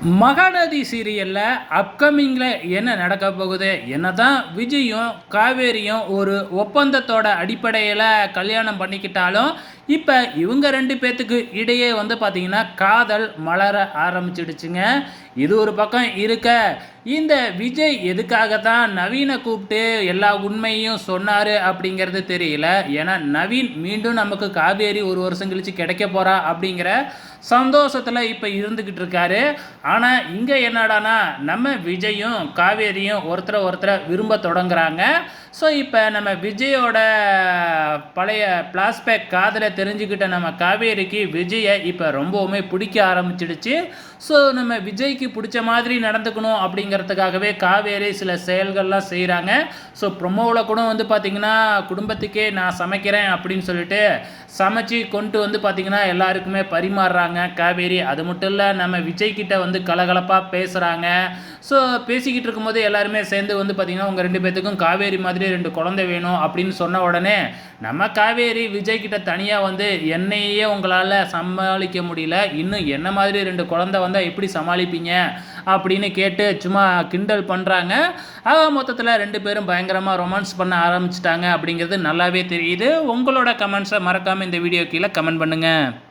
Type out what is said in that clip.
மகாநதி சீரியலில் அப்கமிங்கில் என்ன நடக்க போகுது? என்ன தான் விஜயும் காவேரியும் ஒரு ஒப்பந்தத்தோட அடிப்படையில் கல்யாணம் பண்ணிக்கிட்டாலும் இப்போ இவங்க ரெண்டு பேர்த்துக்கு இடையே வந்து பார்த்திங்கன்னா காதல் மலர ஆரம்பிச்சிடுச்சுங்க. இது ஒரு பக்கம் இருக்க. இந்த விஜய் எதுக்காக தான் நவீனை கூப்பிட்டு எல்லா உண்மையும் சொன்னார் அப்படிங்கிறது தெரியல. ஏன்னா நவீன் மீண்டும் நமக்கு காவேரி ஒரு வருஷம் கழித்து கிடைக்க போகிறா அப்படிங்கிற சந்தோஷத்தில் இப்போ இருந்துக்கிட்டு இருக்காரு. ஆனால் இங்கே என்னடானா நம்ம விஜயும் காவேரியும் ஒருத்தரை ஒருத்தரை விரும்ப தொடங்குறாங்க. ஸோ இப்போ நம்ம விஜயோட பழைய பிளாஸ்பேக் காதலை தெரிஞ்சுக்கிட்ட நம்ம காவேரிக்கு விஜயை இப்போ ரொம்பவுமே பிடிக்க ஆரம்பிச்சிடுச்சு. ஸோ நம்ம விஜய்க்கு பிடிச்ச மாதிரி நடந்துக்கணும் அப்படிங்கிறதுக்காகவே காவேரி சில செயல்கள்லாம் செய்கிறாங்க ஸோ ப்ரொமோவில் கூட வந்து பார்த்திங்கன்னா குடும்பத்துக்கே நான் சமைக்கிறேன் அப்படின்னு சொல்லிட்டு சமைச்சு கொண்டு வந்து பார்த்திங்கன்னா எல்லாருக்குமே பரிமாறுறாங்க. காவேரி அது மட்டும் இல்லை நம்ம விஜய்கிட்ட வந்து கலகலப்பாக பேசுகிறாங்க ஸோ பேசிக்கிட்டு இருக்கும்போது எல்லாருமே சேர்ந்து வந்து பார்த்திங்கன்னா உங்கள் ரெண்டு பேர்த்துக்கும் காவேரி மாதிரி ரெண்டு குழந்தை வேணும் அப்படின்னு சொன்ன உடனே நம்ம காவேரி விஜய்கிட்ட தனியாக வந்து என்னையே உங்களால் சமாளிக்க முடியல. இன்னும் என்ன மாதிரி ரெண்டு குழந்தை வந்தால் எப்படி சமாளிப்பீங்க? அப்படின்னு கேட்டு சும்மா கிண்டல் பண்ணுறாங்க ஆக மொத்தத்தில் ரெண்டு பேரும் பயங்கரமாக ரொமான்ஸ் பண்ண ஆரம்பிச்சிட்டாங்க அப்படிங்கிறது நல்லாவே தெரியுது. உங்களோட கமெண்ட்ஸை மறக்காமல் இந்த வீடியோ கீழே கமெண்ட் பண்ணுங்கள்